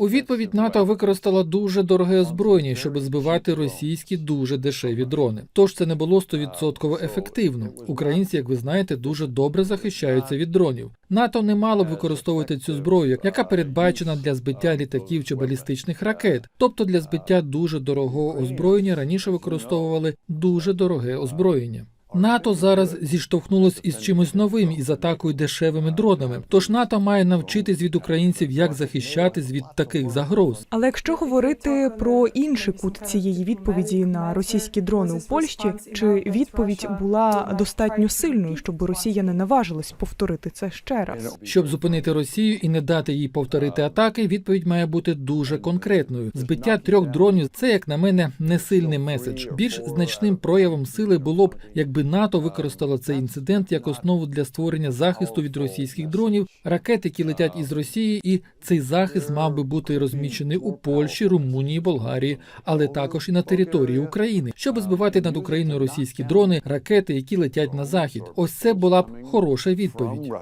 У відповідь НАТО використала дуже дороге озброєння, щоб збивати російські дуже дешеві дрони. Тож це не було 100% ефективно. Українці, як ви знаєте, дуже добре захищаються від дронів. НАТО не мало б використовувати цю зброю, яка передбачена для збиття літаків чи балістичних ракет. Тобто для збиття дуже дорогого озброєння раніше використовували дуже дороге озброєння. НАТО зараз зіштовхнулось із чимось новим із атакою дешевими дронами. Тож НАТО має навчитись від українців, як захищатись від таких загроз. Але якщо говорити про інший кут цієї відповіді на російські дрони у Польщі, чи відповідь була достатньо сильною, щоб Росія не наважилась повторити це ще раз? Щоб зупинити Росію і не дати їй повторити атаки, відповідь має бути дуже конкретною. Збиття трьох дронів це, як на мене, не сильний меседж. Більш значним проявом сили було б, якби НАТО використало цей інцидент як основу для створення захисту від російських дронів, ракет, які летять із Росії, і цей захист мав би бути розміщений у Польщі, Румунії, Болгарії, але також і на території України, щоб збивати над Україною російські дрони, ракети, які летять на захід. Ось це була б хороша відповідь.